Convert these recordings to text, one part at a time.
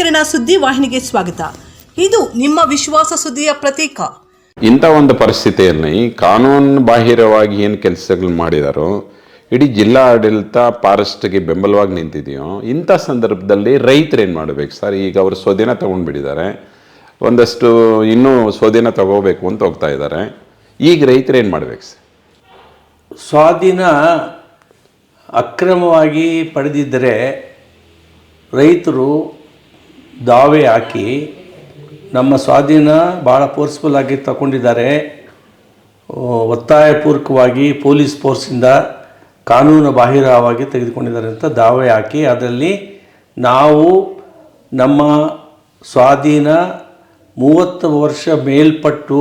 ಕಿರಣ ಸುದ್ದಿ ವಾಹಿನಿಗೆ ಸ್ವಾಗತ. ಇದು ನಿಮ್ಮ ವಿಶ್ವಾಸ ಸುದ್ದಿಯ ಪ್ರತೀಕ. ಇಂಥ ಒಂದು ಪರಿಸ್ಥಿತಿಯಲ್ಲಿ ಕಾನೂನು ಬಾಹಿರವಾಗಿ ಏನು ಕೆಲಸಗಳು ಮಾಡಿದಾರೋ ಇಡೀ ಜಿಲ್ಲಾ ಆಡಳಿತ ಫಾರೆಸ್ಟ್ಗೆ ಬೆಂಬಲವಾಗಿ ನಿಂತಿದೆಯೋ ಇಂಥ ಸಂದರ್ಭದಲ್ಲಿ ರೈತರು ಏನು ಮಾಡಬೇಕು ಸರ್? ಈಗ ಅವರು ಸ್ವಾಧೀನ ತೊಗೊಂಡ್ಬಿಟ್ಟಿದ್ದಾರೆ. ಒಂದಷ್ಟು ಇನ್ನೂ ಸ್ವಾಧೀನ ತಗೋಬೇಕು ಅಂತ ಹೋಗ್ತಾ ಇದ್ದಾರೆ. ಈಗ ರೈತರು ಏನು ಮಾಡಬೇಕು ಸರ್? ಸ್ವಾಧೀನ ಅಕ್ರಮವಾಗಿ ಪಡೆದಿದ್ದರೆ ರೈತರು ದಾವೆ ಹಾಕಿ ನಮ್ಮ ಸ್ವಾಧೀನ ಭಾಳ ಫೋರ್ಸ್ಫುಲ್ ಆಗಿ ತಗೊಂಡಿದ್ದಾರೆ ಒತ್ತಾಯಪೂರ್ವಕವಾಗಿ ಪೊಲೀಸ್ ಫೋರ್ಸಿಂದ ಕಾನೂನು ಬಾಹಿರವಾಗಿ ತೆಗೆದುಕೊಂಡಿದ್ದಾರೆ ಅಂತ ದಾವೆ ಹಾಕಿ. ಅದರಲ್ಲಿ ನಾವು ನಮ್ಮ ಸ್ವಾಧೀನ ಮೂವತ್ತು ವರ್ಷ ಮೇಲ್ಪಟ್ಟು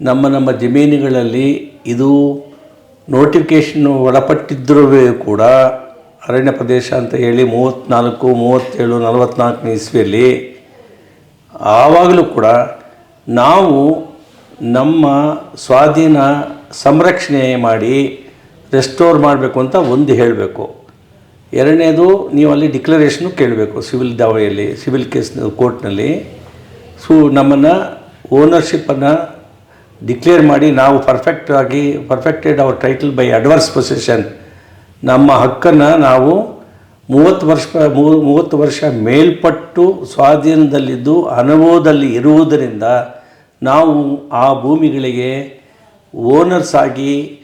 ನಮ್ಮ ನಮ್ಮ ಜಮೀನುಗಳಲ್ಲಿ ಇದು ನೋಟಿಫಿಕೇಷನ್ ಒಳಪಟ್ಟಿದ್ದರೂ ಕೂಡ ಅರಣ್ಯ ಪ್ರದೇಶ ಅಂತ ಹೇಳಿ ಮೂವತ್ತ್ನಾಲ್ಕು ಮೂವತ್ತೇಳು ನಲವತ್ತ್ನಾಲ್ಕನೇ ಇಸ್ವಿಯಲ್ಲಿ ಆವಾಗಲೂ ಕೂಡ ನಾವು ನಮ್ಮ ಸ್ವಾಧೀನ ಸಂರಕ್ಷಣೆ ಮಾಡಿ ರೆಸ್ಟೋರ್ ಮಾಡಬೇಕು ಅಂತ ಒಂದು ಹೇಳಬೇಕು. ಎರಡನೇದು ನೀವು ಅಲ್ಲಿ ಡಿಕ್ಲರೇಷನು ಕೇಳಬೇಕು ಸಿವಿಲ್ ದಾವೆಯಲ್ಲಿ ಸಿವಿಲ್ ಕೇಸ್ ಕೋರ್ಟ್ನಲ್ಲಿ. ಸೊ, ನಮ್ಮನ್ನು ಓನರ್ಶಿಪ್ಪನ್ನು ಡಿಕ್ಲೇರ್ ಮಾಡಿ ನಾವು ಪರ್ಫೆಕ್ಟಾಗಿ, perfected our title by adverse position ನಮ್ಮ ಹಕ್ಕನ್ನು ನಾವು ಮೂವತ್ತು ವರ್ಷ ಮೂವತ್ತು ವರ್ಷ ಮೇಲ್ಪಟ್ಟು ಸ್ವಾಧೀನದಲ್ಲಿದ್ದು ಅನುಭವದಲ್ಲಿ ಇರುವುದರಿಂದ ನಾವು ಆ ಭೂಮಿಗಳಿಗೆ ಓನರ್ಸ್ ಆಗಿ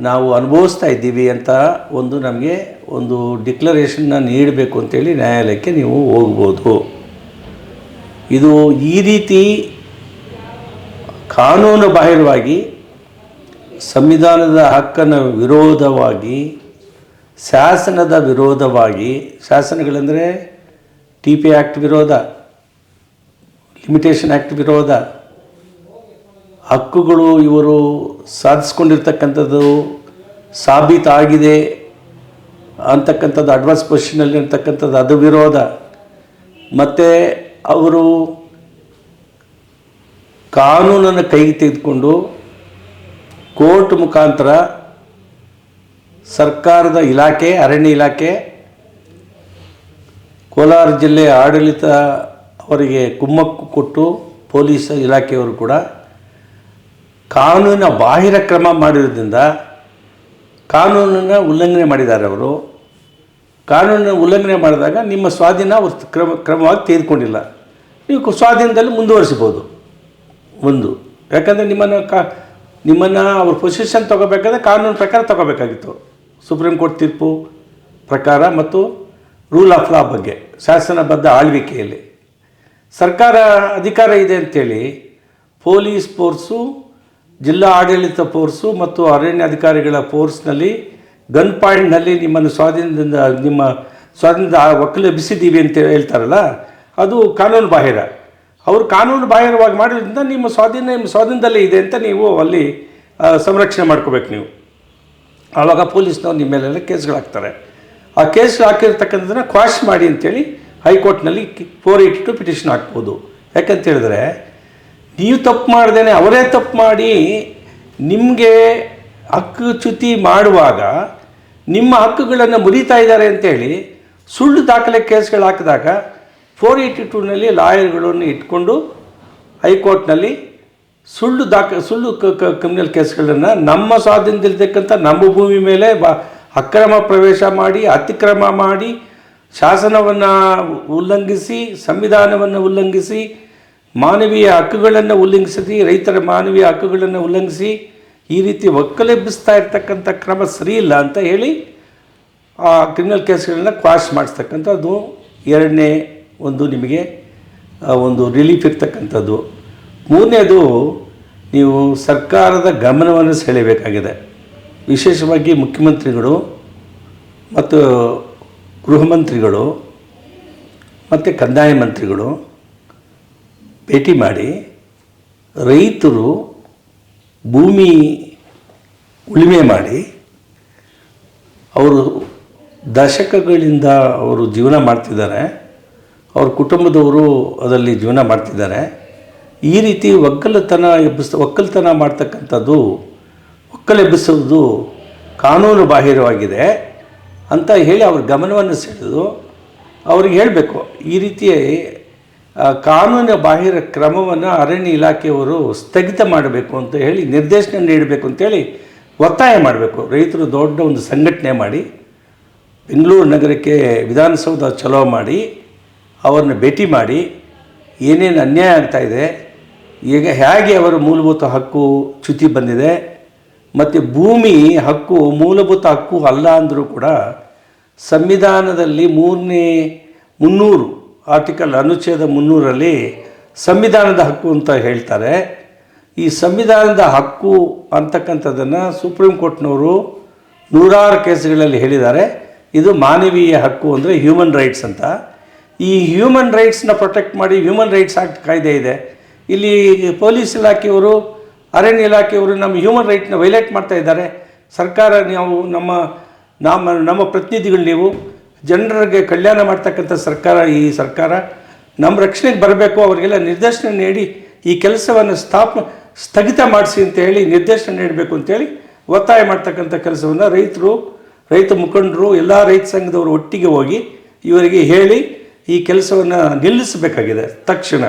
ನಾವು ಅನುಭವಿಸ್ತಾ ಇದ್ದೀವಿ ಅಂತ ಒಂದು ನಮಗೆ ಒಂದು ಡಿಕ್ಲರೇಷನ್ನ ನೀಡಬೇಕು ಅಂತೇಳಿ ನ್ಯಾಯಾಲಯಕ್ಕೆ ನೀವು ಹೋಗ್ಬೋದು. ಇದು ಈ ರೀತಿ ಕಾನೂನು ಬಾಹಿರವಾಗಿ ಸಂವಿಧಾನದ ಹಕ್ಕನ್ನು ವಿರೋಧವಾಗಿ ಶಾಸನದ ವಿರೋಧವಾಗಿ, ಶಾಸನಗಳೆಂದರೆ ಟಿ ಪಿ ಆ್ಯಕ್ಟ್ ವಿರೋಧ ಲಿಮಿಟೇಷನ್ ಆ್ಯಕ್ಟ್ ವಿರೋಧ, ಹಕ್ಕುಗಳು ಇವರು ಸಾಧಿಸ್ಕೊಂಡಿರ್ತಕ್ಕಂಥದ್ದು ಸಾಬೀತಾಗಿದೆ ಅಂತಕ್ಕಂಥದ್ದು ಅಡ್ವಾನ್ಸ್ ಪೊಸಿಷನಲ್ಲಿ ಇರ್ತಕ್ಕಂಥದ್ದು ಅದು ವಿರೋಧ. ಮತ್ತು ಅವರು ಕಾನೂನನ್ನು ಕೈಗೆ ತೆಗೆದುಕೊಂಡು ಕೋರ್ಟ್ ಮುಖಾಂತರ ಸರ್ಕಾರದ ಇಲಾಖೆ, ಅರಣ್ಯ ಇಲಾಖೆ, ಕೋಲಾರ ಜಿಲ್ಲೆಯ ಆಡಳಿತ ಅವರಿಗೆ ಕುಮ್ಮಕ್ಕು ಕೊಟ್ಟು ಪೊಲೀಸ್ ಇಲಾಖೆಯವರು ಕೂಡ ಕಾನೂನಿನ ಬಾಹಿರ ಕ್ರಮ ಮಾಡಿರೋದ್ರಿಂದ ಕಾನೂನನ್ನು ಉಲ್ಲಂಘನೆ ಮಾಡಿದ್ದಾರೆ ಅವರು. ಕಾನೂನನ್ನು ಉಲ್ಲಂಘನೆ ಮಾಡಿದಾಗ ನಿಮ್ಮ ಸ್ವಾಧೀನ ಅವರು ಕ್ರಮ, ಕ್ರಮವಾಗಿ ತೆಗೆದುಕೊಂಡಿಲ್ಲ. ನೀವು ಸ್ವಾಧೀನದಲ್ಲಿ ಮುಂದುವರಿಸ್ಬೋದು ಒಂದು. ಯಾಕಂದರೆ ನಿಮ್ಮನ್ನು ಕಾ, ನಿಮ್ಮನ್ನು ಅವ್ರ ಪೊಸಿಷನ್ ತೊಗೋಬೇಕಾದ್ರೆ ಕಾನೂನು ಪ್ರಕಾರ ತೊಗೋಬೇಕಾಗಿತ್ತು. ಸುಪ್ರೀಂ ಕೋರ್ಟ್ ತೀರ್ಪು ಪ್ರಕಾರ ಮತ್ತು ರೂಲ್ ಆಫ್ ಲಾ ಬಗ್ಗೆ, ಶಾಸನಬದ್ಧ ಆಳ್ವಿಕೆಯಲ್ಲಿ. ಸರ್ಕಾರ ಅಧಿಕಾರ ಇದೆ ಅಂತೇಳಿ ಪೊಲೀಸ್ ಫೋರ್ಸು ಜಿಲ್ಲಾ ಆಡಳಿತ ಫೋರ್ಸು ಮತ್ತು ಅರಣ್ಯ ಅಧಿಕಾರಿಗಳ ಫೋರ್ಸ್ನಲ್ಲಿ ಗನ್ ಪಾಯಿಂಟ್ನಲ್ಲಿ ನಿಮ್ಮನ್ನು ಸ್ವಾಧೀನದಿಂದ, ನಿಮ್ಮ ಸ್ವಾಧೀನದ ಒಕ್ಕಲು ಎಬ್ಬಿಸಿದ್ದೀವಿ ಅಂತ ಹೇಳ್ತಾರಲ್ಲ, ಅದು ಕಾನೂನು ಬಾಹಿರ. ಅವರು ಕಾನೂನು ಬಾಹಿರವಾಗಿ ಮಾಡೋದ್ರಿಂದ ನಿಮ್ಮ ಸ್ವಾಧೀನ, ನಿಮ್ಮ ಸ್ವಾಧೀನದಲ್ಲೇ ಇದೆ ಅಂತ ನೀವು ಅಲ್ಲಿ ಸಂರಕ್ಷಣೆ ಮಾಡ್ಕೋಬೇಕು ನೀವು. ಆವಾಗ ಪೊಲೀಸ್ನವ್ರು ನಿಮ್ಮ ಮೇಲೆಲ್ಲ ಕೇಸ್ಗಳಾಗ್ತಾರೆ ಆ ಕೇಸ್ ಹಾಕಿರ್ತಕ್ಕಂಥದ್ದನ್ನು ಕ್ವಾಶ್ ಮಾಡಿ ಅಂತೇಳಿ ಹೈಕೋರ್ಟ್ನಲ್ಲಿ ಫೋರ್ ಏಯ್ಟಿ ಟು ಪಿಟಿಷನ್ ಹಾಕ್ಬೋದು. ಯಾಕಂತ ಹೇಳಿದ್ರೆ, ನೀವು ತಪ್ಪು ಮಾಡ್ದೇನೆ ಅವರೇ ತಪ್ಪು ಮಾಡಿ ನಿಮಗೆ ಹಕ್ಕು ಚ್ಯುತಿ ಮಾಡುವಾಗ ನಿಮ್ಮ ಹಕ್ಕುಗಳನ್ನು ಮುರಿತಾ ಇದ್ದಾರೆ ಅಂತೇಳಿ ಸುಳ್ಳು ದಾಖಲೆ ಕೇಸ್ಗಳು ಹಾಕಿದಾಗ ಫೋರ್ ಏಯ್ಟಿ ಟೂನಲ್ಲಿ ಲಾಯರ್ಗಳನ್ನು ಇಟ್ಕೊಂಡು ಹೈಕೋರ್ಟ್ನಲ್ಲಿ ಸುಳ್ಳು ದಾಖ, ಸುಳ್ಳು ಕ್ರಿಮಿನಲ್ ಕೇಸ್ಗಳನ್ನು ನಮ್ಮ ಸ್ವಾಧೀನದಲ್ಲಿರ್ತಕ್ಕಂಥ ನಮ್ಮ ಭೂಮಿ ಮೇಲೆ ಬ, ಅಕ್ರಮ ಪ್ರವೇಶ ಮಾಡಿ, ಅತಿಕ್ರಮ ಮಾಡಿ, ಶಾಸನವನ್ನು ಉಲ್ಲಂಘಿಸಿ, ಸಂವಿಧಾನವನ್ನು ಉಲ್ಲಂಘಿಸಿ, ಮಾನವೀಯ ಹಕ್ಕುಗಳನ್ನು ಉಲ್ಲಂಘಿಸಿ, ರೈತರ ಮಾನವೀಯ ಹಕ್ಕುಗಳನ್ನು ಉಲ್ಲಂಘಿಸಿ, ಈ ರೀತಿ ಒಕ್ಕಲೆಬ್ಬಿಸ್ತಾ ಇರ್ತಕ್ಕಂಥ ಕ್ರಮ ಸರಿಯಿಲ್ಲ ಅಂತ ಹೇಳಿ ಆ ಕ್ರಿಮಿನಲ್ ಕೇಸ್ಗಳನ್ನ ಕ್ವಾಶ್ ಮಾಡಿಸ್ತಕ್ಕಂಥದ್ದು ಎರಡನೇ ಒಂದು ನಿಮಗೆ ಒಂದು ರಿಲೀಫ್ ಇರ್ತಕ್ಕಂಥದ್ದು. ಮೂರನೇದು, ನೀವು ಸರ್ಕಾರದ ಗಮನವನ್ನು ಸೆಳೆಯಬೇಕಾಗಿದೆ. ವಿಶೇಷವಾಗಿ ಮುಖ್ಯಮಂತ್ರಿಗಳು ಮತ್ತು ಗೃಹ ಮಂತ್ರಿಗಳು ಮತ್ತು ಕಂದಾಯ ಮಂತ್ರಿಗಳು ಭೇಟಿ ಮಾಡಿ ರೈತರು ಭೂಮಿ ಉಳುಮೆ ಮಾಡಿ ಅವರು ದಶಕಗಳಿಂದ ಅವರು ಜೀವನ ಮಾಡ್ತಿದ್ದಾರೆ. ಅವ್ರ ಕುಟುಂಬದವರು ಅದರಲ್ಲಿ ಜೀವನ ಮಾಡ್ತಿದ್ದಾರೆ. ಈ ರೀತಿ ಒಕ್ಕಲತನ ಎಬ್ಬಿಸ್ ಒಕ್ಕಲತನ ಮಾಡ್ತಕ್ಕಂಥದ್ದು ಒಕ್ಕಲೆಬ್ಬಿಸೋದು ಕಾನೂನು ಬಾಹಿರವಾಗಿದೆ ಅಂತ ಹೇಳಿ ಅವ್ರ ಗಮನವನ್ನು ಸೆಳೆದು ಅವ್ರಿಗೆ ಹೇಳಬೇಕು. ಈ ರೀತಿ ಕಾನೂನಿನ ಬಾಹಿರ ಕ್ರಮವನ್ನು ಅರಣ್ಯ ಇಲಾಖೆಯವರು ಸ್ಥಗಿತ ಮಾಡಬೇಕು ಅಂತ ಹೇಳಿ ನಿರ್ದೇಶನ ನೀಡಬೇಕು ಅಂತೇಳಿ ಒತ್ತಾಯ ಮಾಡಬೇಕು. ರೈತರು ದೊಡ್ಡ ಒಂದು ಸಂಘಟನೆ ಮಾಡಿ, ಬೆಂಗಳೂರು ನಗರಕ್ಕೆ ವಿಧಾನಸೌಧ ಚಲೋ ಮಾಡಿ, ಅವ್ರನ್ನ ಭೇಟಿ ಮಾಡಿ ಏನೇನು ಅನ್ಯಾಯ ಆಗ್ತಾಯಿದೆ ಈಗ ಹೇಗೆ ಅವರ ಮೂಲಭೂತ ಹಕ್ಕು ಚ್ಯುತಿ ಬಂದಿದೆ, ಮತ್ತು ಭೂಮಿ ಹಕ್ಕು, ಮೂಲಭೂತ ಹಕ್ಕು ಅಲ್ಲ ಅಂದರೂ ಕೂಡ ಸಂವಿಧಾನದಲ್ಲಿ ಮೂರನೇ ಮುನ್ನೂರು ಆರ್ಟಿಕಲ್ ಅನುಚ್ಛೇದ ಮುನ್ನೂರಲ್ಲಿ ಸಂವಿಧಾನದ ಹಕ್ಕು ಅಂತ ಹೇಳ್ತಾರೆ. ಈ ಸಂವಿಧಾನದ ಹಕ್ಕು ಅಂತಕ್ಕಂಥದ್ದನ್ನು ಸುಪ್ರೀಂ ಕೋರ್ಟ್ನವರು ನೂರಾರು ಕೇಸ್ಗಳಲ್ಲಿ ಹೇಳಿದ್ದಾರೆ. ಇದು ಮಾನವೀಯ ಹಕ್ಕು ಅಂದರೆ ಹ್ಯೂಮನ್ ರೈಟ್ಸ್ ಅಂತ. ಈ ಹ್ಯೂಮನ್ ರೈಟ್ಸ್ನ ಪ್ರೊಟೆಕ್ಟ್ ಮಾಡಿ ಹ್ಯೂಮನ್ ರೈಟ್ಸ್ ಆಕ್ಟ್ ಕಾಯ್ದೆ ಇದೆ. ಇಲ್ಲಿ ಪೊಲೀಸ್ ಇಲಾಖೆಯವರು, ಅರಣ್ಯ ಇಲಾಖೆಯವರು ನಮ್ಮ ಹ್ಯೂಮನ್ ರೈಟ್ನ ವೈಲೇಟ್ ಮಾಡ್ತಾ ಇದ್ದಾರೆ. ಸರ್ಕಾರ ನಾವು ನಮ್ಮ ನಮ್ಮ ನಮ್ಮ ಪ್ರತಿನಿಧಿಗಳು ನೀವು, ಜನರಿಗೆ ಕಲ್ಯಾಣ ಮಾಡ್ತಕ್ಕಂಥ ಸರ್ಕಾರ ಈ ಸರ್ಕಾರ. ನಮ್ಮ ರಕ್ಷಣೆಗೆ ಬರಬೇಕು, ಅವರಿಗೆಲ್ಲ ನಿರ್ದೇಶನ ನೀಡಿ, ಈ ಕೆಲಸವನ್ನು ಸ್ಥಾಪ, ಸ್ಥಗಿತ ಮಾಡಿಸಿ ಅಂತ ಹೇಳಿ ನಿರ್ದೇಶನ ನೀಡಬೇಕು ಅಂತೇಳಿ ಒತ್ತಾಯ ಮಾಡ್ತಕ್ಕಂಥ ಕೆಲಸವನ್ನು ರೈತರು, ರೈತ ಮುಖಂಡರು, ಎಲ್ಲ ರೈತ ಸಂಘದವರು ಒಟ್ಟಿಗೆ ಹೋಗಿ ಇವರಿಗೆ ಹೇಳಿ ಈ ಕೆಲಸವನ್ನು ನಿಲ್ಲಿಸಬೇಕಾಗಿದೆ ತಕ್ಷಣ.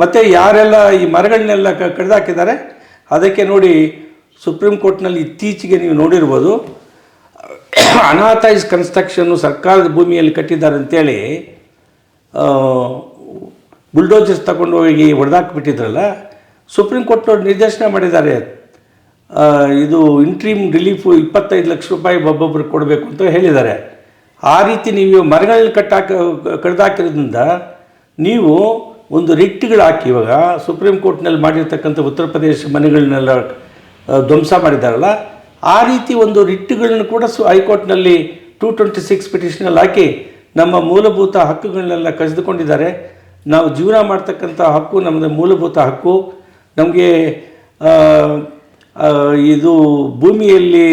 ಮತ್ತು ಯಾರೆಲ್ಲ ಈ ಮರಗಳನ್ನೆಲ್ಲ ಕಡ್ದಾಕಿದ್ದಾರೆ, ಅದಕ್ಕೆ ನೋಡಿ ಸುಪ್ರೀಂ ಕೋರ್ಟ್ನಲ್ಲಿ ಇತ್ತೀಚೆಗೆ ನೀವು ನೋಡಿರ್ಬೋದು ಅನಾಥೈಸ್ ಕನ್ಸ್ಟ್ರಕ್ಷನ್ನು ಸರ್ಕಾರದ ಭೂಮಿಯಲ್ಲಿ ಕಟ್ಟಿದ್ದಾರೆ ಅಂತೇಳಿ ಬುಲ್ಡೋಜರ್ಸ್ ತಗೊಂಡು ಹೋಗಿ ಹೊಡೆದಾಕ್ಬಿಟ್ಟಿದ್ರಲ್ಲ ಸುಪ್ರೀಂ ಕೋರ್ಟ್ನವ್ರು ನಿರ್ದೇಶನ ಮಾಡಿದ್ದಾರೆ. ಇದು ಇಂಟ್ರೀಮ್ ರಿಲೀಫು ಇಪ್ಪತ್ತೈದು ಲಕ್ಷ ರೂಪಾಯಿ ಒಬ್ಬೊಬ್ಬರು ಕೊಡಬೇಕು ಅಂತ ಹೇಳಿದ್ದಾರೆ. ಆ ರೀತಿ ನೀವು ಮರಗಳನ್ನ ಕಟ್ಟಾಕ, ಕಡ್ದಾಕಿರೋದ್ರಿಂದ ನೀವು ಒಂದು ರಿಟ್ಗಳು ಹಾಕಿ ಇವಾಗ ಸುಪ್ರೀಂ ಕೋರ್ಟ್ನಲ್ಲಿ ಮಾಡಿರ್ತಕ್ಕಂಥ ಉತ್ತರ ಪ್ರದೇಶ ಮನೆಗಳನ್ನೆಲ್ಲ ಧ್ವಂಸ ಮಾಡಿದಾರಲ್ಲ ಆ ರೀತಿ ಒಂದು ರಿಟ್ಗಳನ್ನು ಕೂಡ ಸು ಹೈಕೋರ್ಟ್ನಲ್ಲಿ ಟೂ ಟ್ವೆಂಟಿ ಸಿಕ್ಸ್ ಪಿಟಿಷನಲ್ಲಿ ಹಾಕಿ ನಮ್ಮ ಮೂಲಭೂತ ಹಕ್ಕುಗಳನ್ನೆಲ್ಲ ಕಸಿದುಕೊಂಡಿದ್ದಾರೆ. ನಾವು ಜೀವನ ಮಾಡ್ತಕ್ಕಂಥ ಹಕ್ಕು ನಮ್ಮದು ಮೂಲಭೂತ ಹಕ್ಕು. ನಮಗೆ ಇದು ಭೂಮಿಯಲ್ಲಿ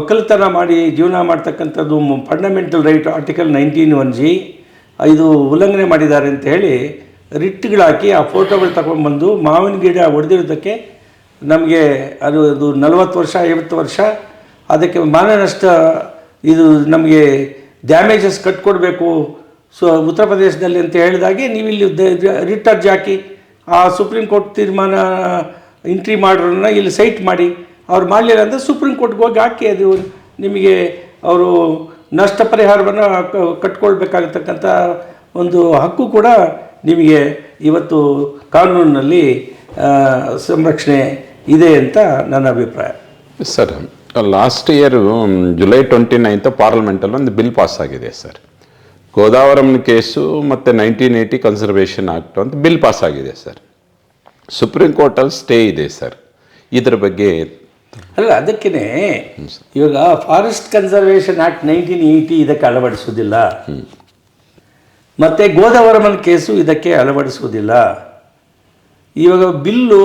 ಒಕ್ಕಲುತನ ಮಾಡಿ ಜೀವನ ಮಾಡ್ತಕ್ಕಂಥದ್ದು fundamental right article nineteen one G ಇದು ಉಲ್ಲಂಘನೆ ಮಾಡಿದ್ದಾರೆ ಅಂತ ಹೇಳಿ ರಿಟ್ಗಳು ಹಾಕಿ ಆ ಫೋಟೋಗಳು ತಗೊಂಡ್ಬಂದು ಮಾವಿನ ಗಿಡ ಒಡೆದಿರೋದಕ್ಕೆ ನಮಗೆ ಅದು ಅದು ನಲವತ್ತು ವರ್ಷ, ಐವತ್ತು ವರ್ಷ, ಅದಕ್ಕೆ ಮಾನನಷ್ಟ ಇದು ನಮಗೆ ಡ್ಯಾಮೇಜಸ್ ಕಟ್ಕೊಡ್ಬೇಕು. ಸೊ, ಉತ್ತರ ಪ್ರದೇಶದಲ್ಲಿ ಅಂತ ಹೇಳಿದಾಗೆ ನೀವು ಇಲ್ಲಿ ರಿಟ್ ಅರ್ಜಿ ಹಾಕಿ ಆ ಸುಪ್ರೀಂ ಕೋರ್ಟ್ ತೀರ್ಮಾನ, ಎಂಟ್ರಿ ಮಾಡೋರನ್ನ ಇಲ್ಲಿ ಸೈಟ್ ಮಾಡಿ. ಅವ್ರು ಮಾಡಲಿಲ್ಲ ಅಂದರೆ ಸುಪ್ರೀಂ ಕೋರ್ಟ್ಗೆ ಹೋಗಿ ಹಾಕಿ ಅದು ನಿಮಗೆ ಅವರು ನಷ್ಟ ಪರಿಹಾರವನ್ನು ಕಟ್ಕೊಳ್ಬೇಕಾಗತಕ್ಕಂಥ ಒಂದು ಹಕ್ಕು ಕೂಡ ನಿಮಗೆ ಇವತ್ತು ಕಾನೂನಿನಲ್ಲಿ ಸಂರಕ್ಷಣೆ ಇದೆ ಅಂತ ನನ್ನ ಅಭಿಪ್ರಾಯ. Sir last year July twenty ninth ಪಾರ್ಲಿಮೆಂಟಲ್ಲಿ ಒಂದು ಬಿಲ್ ಪಾಸ್ ಆಗಿದೆ ಸರ್. ಗೋದಾವರಂ ಕೇಸು ಮತ್ತು ನೈನ್ಟೀನ್ ಏಯ್ಟಿ ಕನ್ಸರ್ವೇಷನ್ ಆಕ್ಟ್ ಅಂತ ಬಿಲ್ ಪಾಸ್ ಆಗಿದೆ ಸರ್. ಸುಪ್ರೀಂ ಕೋರ್ಟಲ್ಲಿ ಸ್ಟೇ ಇದೆ ಸರ್. ಇದ್ರ ಬಗ್ಗೆ ಅಲ್ಲ ಅದಕ್ಕೇ ಇವಾಗ forest conservation act nineteen eighty ಇದಕ್ಕೆ ಅಳವಡಿಸುವುದಿಲ್ಲ. ಮತ್ತು ಗೋದಾವರಮನ್ ಕೇಸು ಇದಕ್ಕೆ ಅಳವಡಿಸುವುದಿಲ್ಲ. ಇವಾಗ ಬಿಲ್ಲು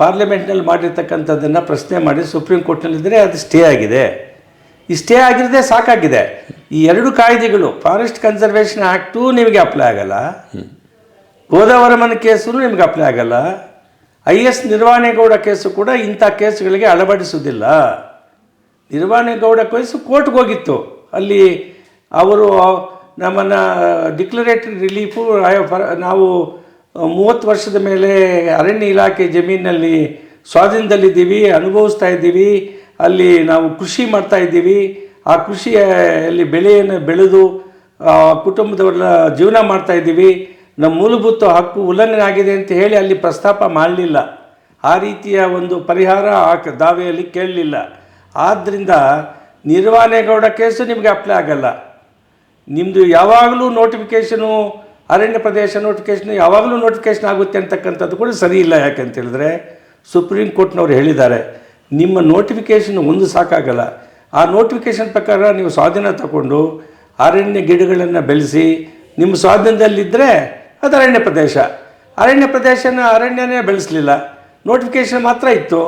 ಪಾರ್ಲಿಮೆಂಟ್ನಲ್ಲಿ ಮಾಡಿರ್ತಕ್ಕಂಥದ್ದನ್ನು ಪ್ರಶ್ನೆ ಮಾಡಿ ಸುಪ್ರೀಂ ಕೋರ್ಟ್ನಲ್ಲಿದ್ದರೆ ಅದು ಸ್ಟೇ ಆಗಿದೆ. ಈ ಸ್ಟೇ ಆಗಿರದೆ ಸಾಕಾಗಿದೆ. ಈ ಎರಡು ಕಾಯ್ದೆಗಳು ಫಾರೆಸ್ಟ್ ಕನ್ಸರ್ವೇಷನ್ ಆ್ಯಕ್ಟು ನಿಮಗೆ ಅಪ್ಲೈ ಆಗಲ್ಲ ಗೋದಾವರಮನ್ ಕೇಸು ನಿಮಗೆ ಅಪ್ಲೈ ಆಗಲ್ಲ ಐ ಎಸ್ ನಿರ್ವಹಣೆಗೌಡ ಕೇಸು ಕೂಡ ಇಂಥ ಕೇಸುಗಳಿಗೆ ಅಳವಡಿಸುವುದಿಲ್ಲ. ನಿರ್ವಹಣೆಗೌಡ ಕೇಸು ಕೋರ್ಟ್ಗೆ ಹೋಗಿತ್ತು. ಅಲ್ಲಿ ಅವರು ನಮ್ಮನ್ನು ಡಿಕ್ಲರೇಟರಿ ರಿಲೀಫು ನಾವು ಮೂವತ್ತು ವರ್ಷದ ಮೇಲೆ ಅರಣ್ಯ ಇಲಾಖೆ ಜಮೀನಿನಲ್ಲಿ ಸ್ವಾಧೀನದಲ್ಲಿದ್ದೀವಿ, ಅನುಭವಿಸ್ತಾ ಇದ್ದೀವಿ, ಅಲ್ಲಿ ನಾವು ಕೃಷಿ ಮಾಡ್ತಾ ಇದ್ದೀವಿ, ಆ ಕೃಷಿಯಲ್ಲಿ ಬೆಳೆಯನ್ನು ಬೆಳೆದು ಕುಟುಂಬದವ್ರನ್ನ ಜೀವನ ಮಾಡ್ತಾ ಇದ್ದೀವಿ, ನಮ್ಮ ಮೂಲಭೂತ ಹಕ್ಕು ಉಲ್ಲಂಘನೆ ಆಗಿದೆ ಅಂತ ಹೇಳಿ ಅಲ್ಲಿ ಪ್ರಸ್ತಾಪ ಮಾಡಲಿಲ್ಲ. ಆ ರೀತಿಯ ಒಂದು ಪರಿಹಾರ ಆ ದಾವೆಯಲ್ಲಿ ಕೇಳಲಿಲ್ಲ. ಆದ್ದರಿಂದ ನಿರ್ವಹಣೆಗೌಡ ಕೇಸು ನಿಮಗೆ ಅಪ್ಲೈ ಆಗಲ್ಲ. ನಿಮ್ಮದು ಯಾವಾಗಲೂ ನೋಟಿಫಿಕೇಷನು ಅರಣ್ಯ ಪ್ರದೇಶ ನೋಟಿಫಿಕೇಷನ್ ಯಾವಾಗಲೂ ನೋಟಿಫಿಕೇಷನ್ ಆಗುತ್ತೆ ಅಂತಕ್ಕಂಥದ್ದು ಕೂಡ ಸರಿ ಇಲ್ಲ ಯಾಕಂತ ಹೇಳಿದ್ರೆ ಸುಪ್ರೀಂ ಕೋರ್ಟ್ನವ್ರು ಹೇಳಿದ್ದಾರೆ, ನಿಮ್ಮ ನೋಟಿಫಿಕೇಷನ್ ಒಂದು ಸಾಕಾಗಲ್ಲ. ಆ ನೋಟಿಫಿಕೇಷನ್ ಪ್ರಕಾರ ನೀವು ಸ್ವಾಧೀನ ತಗೊಂಡು ಅರಣ್ಯ ಗಿಡಗಳನ್ನು ಬೆಳೆಸಿ, ನಿಮ್ಮ ಸ್ವಾಧೀನದಲ್ಲಿದ್ದರೆ ಅದು ಅರಣ್ಯ ಪ್ರದೇಶ. ಅರಣ್ಯ ಪ್ರದೇಶನ ಅರಣ್ಯನೇ ಬೆಳೆಸಲಿಲ್ಲ. ನೋಟಿಫಿಕೇಷನ್ ಮಾತ್ರ ಇತ್ತು.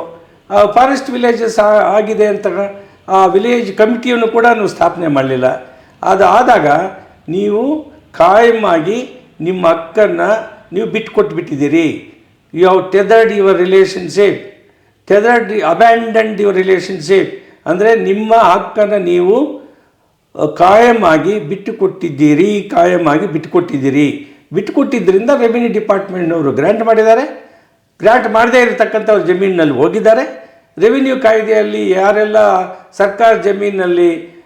ಫಾರೆಸ್ಟ್ ವಿಲೇಜಸ್ ಆಗಿದೆ ಅಂತ ಆ ವಿಲೇಜ್ ಕಮಿಟಿಯನ್ನು ಕೂಡ ನೀವು ಸ್ಥಾಪನೆ ಮಾಡಲಿಲ್ಲ. ಅದು ಆದಾಗ ನೀವು ಕಾಯಮಾಗಿ ನಿಮ್ಮ ಹಕ್ಕನ್ನು ನೀವು ಬಿಟ್ಕೊಟ್ಬಿಟ್ಟಿದ್ದೀರಿ. You have tethered your relationship tethered abandoned your relationship ಅಂದರೆ ನಿಮ್ಮ ಹಕ್ಕನ್ನು ನೀವು ಕಾಯಮಾಗಿ ಬಿಟ್ಟು ಕೊಟ್ಟಿದ್ದೀರಿ ಕಾಯಮಾಗಿ ಆಗಿ ಬಿಟ್ಟು ಕೊಟ್ಟಿದ್ದೀರಿ ಬಿಟ್ಟು ಕೊಟ್ಟಿದ್ದರಿಂದ ರೆವಿನ್ಯೂ ಡಿಪಾರ್ಟ್ಮೆಂಟ್ನವರು ಗ್ರ್ಯಾಂಟ್ ಮಾಡಿದ್ದಾರೆ. ಗ್ರ್ಯಾಂಟ್ ಮಾಡದೇ ಇರತಕ್ಕಂಥವ್ರು ಜಮೀನಿನಲ್ಲಿ ಹೋಗಿದ್ದಾರೆ. ರೆವಿನ್ಯೂ ಕಾಯ್ದೆಯಲ್ಲಿ ಯಾರೆಲ್ಲ ಸರ್ಕಾರ ಜಮೀನಿನಲ್ಲಿ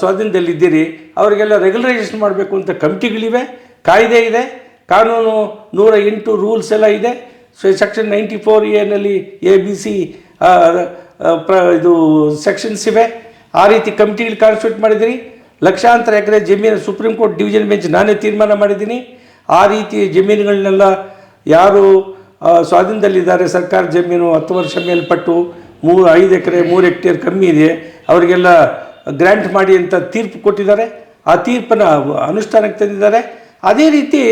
ಸ್ವಾಧೀನದಲ್ಲಿದ್ದೀರಿ. ಅವರಿಗೆಲ್ಲ ರೆಗ್ಯುಲರೈಸೇಷನ್ ಮಾಡಬೇಕು ಅಂತ ಕಮಿಟಿಗಳಿವೆ, ಕಾಯ್ದೆ ಇದೆ. ಕಾನೂನು ನೂರ ಎಂಟು ರೂಲ್ಸ್ ಎಲ್ಲ ಇದೆ. ಸೆಕ್ಷನ್ ನೈಂಟಿ ಫೋರ್ ಎನಲ್ಲಿ ಎ ಬಿ ಸಿ ಪ್ರ, ಇದು ಸೆಕ್ಷನ್ಸ್ ಇವೆ. ಆ ರೀತಿ ಕಮಿಟಿಗಳು ಕಾನ್ಸ್ಟಿಟ್ಯೂಟ್ ಮಾಡಿದ್ದೀರಿ ಲಕ್ಷಾಂತರ ಎಕರೆ ಜಮೀನು ಸುಪ್ರೀಂ ಕೋರ್ಟ್ ಡಿವಿಷನ್ ಬೆಂಚ್ ನಾನೇ ತೀರ್ಮಾನ ಮಾಡಿದ್ದೀನಿ. ಆ ರೀತಿ ಜಮೀನುಗಳನ್ನೆಲ್ಲ ಯಾರು ಸ್ವಾಧೀನದಲ್ಲಿದ್ದಾರೆ, ಸರ್ಕಾರ ಜಮೀನು ಹತ್ತು ವರ್ಷ ಮೇಲ್ಪಟ್ಟು ಮೂರು ಐದು ಎಕರೆ, ಮೂರು ಹೆಕ್ಟೇರ್ ಕಮ್ಮಿ ಇದೆ. ಅವರಿಗೆಲ್ಲ ಗ್ರ್ಯಾಂಟ್ ಮಾಡಿ ಅಂತ ತೀರ್ಪು ಕೊಟ್ಟಿದ್ದಾರೆ. ಆ ತೀರ್ಪನ್ನು ಅನುಷ್ಠಾನಕ್ಕೆ ತಂದಿದ್ದಾರೆ. ಅದೇ ರೀತಿ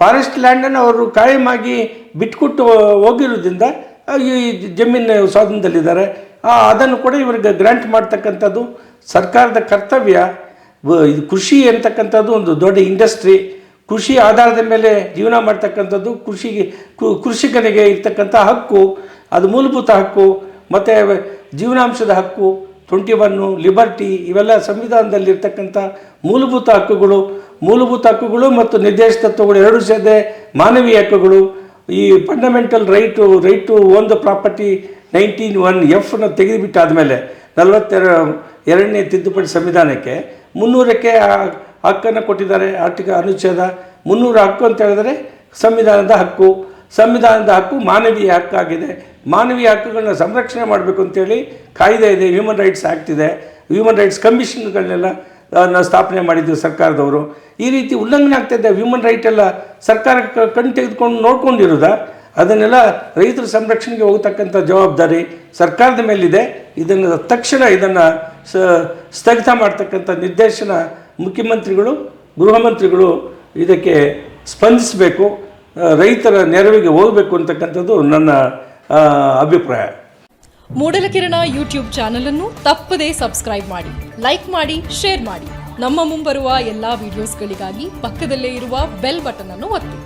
ಫಾರೆಸ್ಟ್ ಲ್ಯಾಂಡನ್ನು ಅವರು ಕಾಯಮಾಗಿ ಬಿಟ್ಕೊಟ್ಟು ಹೋಗಿರೋದ್ರಿಂದ ಈ ಜಮೀನು ಸ್ವಾಧೀನದಲ್ಲಿದ್ದಾರೆ. ಅದನ್ನು ಕೂಡ ಇವರಿಗೆ ಗ್ರ್ಯಾಂಟ್ ಮಾಡ್ತಕ್ಕಂಥದ್ದು ಸರ್ಕಾರದ ಕರ್ತವ್ಯ. ಇದು ಕೃಷಿ ಅಂತಕ್ಕಂಥದ್ದು ಒಂದು ದೊಡ್ಡ ಇಂಡಸ್ಟ್ರಿ. ಕೃಷಿ ಆಧಾರದ ಮೇಲೆ ಜೀವನ ಮಾಡ್ತಕ್ಕಂಥದ್ದು ಕೃಷಿಗೆ ಕೃಷಿಕನಿಗೆ ಇರ್ತಕ್ಕಂಥ ಹಕ್ಕು, ಅದು ಮೂಲಭೂತ ಹಕ್ಕು, ಮತ್ತು ಜೀವನಾಂಶದ ಹಕ್ಕು ಟ್ವೆಂಟಿ ಒನ್ನು ಲಿಬರ್ಟಿ ಇವೆಲ್ಲ ಸಂವಿಧಾನದಲ್ಲಿರ್ತಕ್ಕಂಥ ಮೂಲಭೂತ ಹಕ್ಕುಗಳು. ಮೂಲಭೂತ ಹಕ್ಕುಗಳು ಮತ್ತು ನಿರ್ದೇಶ ತತ್ವಗಳು ಎರಡು ಸೇರಿದೆ. ಮಾನವೀಯ ಹಕ್ಕುಗಳು. ಈ fundamental right right to own the property nineteen one ಎಫ್ನ ತೆಗೆದುಬಿಟ್ಟಾದಮೇಲೆ ನಲವತ್ತೆರ, ಎರಡನೇ ತಿದ್ದುಪಡಿ ಸಂವಿಧಾನಕ್ಕೆ ಮುನ್ನೂರಕ್ಕೆ ಹಕ್ಕನ್ನು ಕೊಟ್ಟಿದ್ದಾರೆ. ಆರ್ಟಿಕ ಅನುಚ್ಛೇದ ಮುನ್ನೂರ ಹಕ್ಕು ಅಂತ ಹೇಳಿದರೆ ಸಂವಿಧಾನದ ಹಕ್ಕು. ಸಂವಿಧಾನದ ಹಕ್ಕು ಮಾನವೀಯ ಹಕ್ಕಾಗಿದೆ. ಮಾನವೀಯ ಹಕ್ಕುಗಳನ್ನ ಸಂರಕ್ಷಣೆ ಮಾಡಬೇಕು ಅಂತೇಳಿ ಕಾಯ್ದೆ ಇದೆ ಹ್ಯೂಮನ್ ರೈಟ್ಸ್ ಆ್ಯಕ್ಟ್ ಇದೆ. ಹ್ಯೂಮನ್ ರೈಟ್ಸ್ ಕಮಿಷನ್ಗಳನ್ನೆಲ್ಲ ಸ್ಥಾಪನೆ ಮಾಡಿದ್ದು ಸರ್ಕಾರದವರು. ಈ ರೀತಿ ಉಲ್ಲಂಘನೆ ಆಗ್ತಾಯಿದೆ ಹ್ಯೂಮನ್ ರೈಟ್ ಎಲ್ಲ ಸರ್ಕಾರ ಕಣ್ ತೆಗೆದುಕೊಂಡು ನೋಡ್ಕೊಂಡಿರೋದ. ಅದನ್ನೆಲ್ಲ ರೈತರ ಸಂರಕ್ಷಣೆಗೆ ಹೋಗತಕ್ಕಂಥ ಜವಾಬ್ದಾರಿ ಸರ್ಕಾರದ ಮೇಲಿದೆ. ಇದನ್ನು ತಕ್ಷಣ ಇದನ್ನು ಸ, ಸ್ಥಗಿತ ಮಾಡ್ತಕ್ಕಂಥ ನಿರ್ದೇಶನ ಮುಖ್ಯಮಂತ್ರಿಗಳು, ಗೃಹ ಮಂತ್ರಿಗಳು ಇದಕ್ಕೆ ಸ್ಪಂದಿಸಬೇಕು. ರೈತರ ನೆರವಿಗೆ ಹೋಗಬೇಕು ಅಂತಕ್ಕಂಥದ್ದು ನನ್ನ ಅಭಿಪ್ರಾಯ. ಮೂಡಲಕಿರಣ ಯೂಟ್ಯೂಬ್ ಚಾನಲ್ ಅನ್ನು ತಪ್ಪದೇ ಸಬ್ಸ್ಕ್ರೈಬ್ ಮಾಡಿ, ಲೈಕ್ ಮಾಡಿ, ಶೇರ್ ಮಾಡಿ. ನಮ್ಮ ಮುಂಬರುವ ಎಲ್ಲಾ ವಿಡಿಯೋಸ್ಗಳಿಗಾಗಿ ಪಕ್ಕದಲ್ಲೇ ಇರುವ ಬೆಲ್ ಬಟನ್ ಅನ್ನು ಒತ್ತಿ.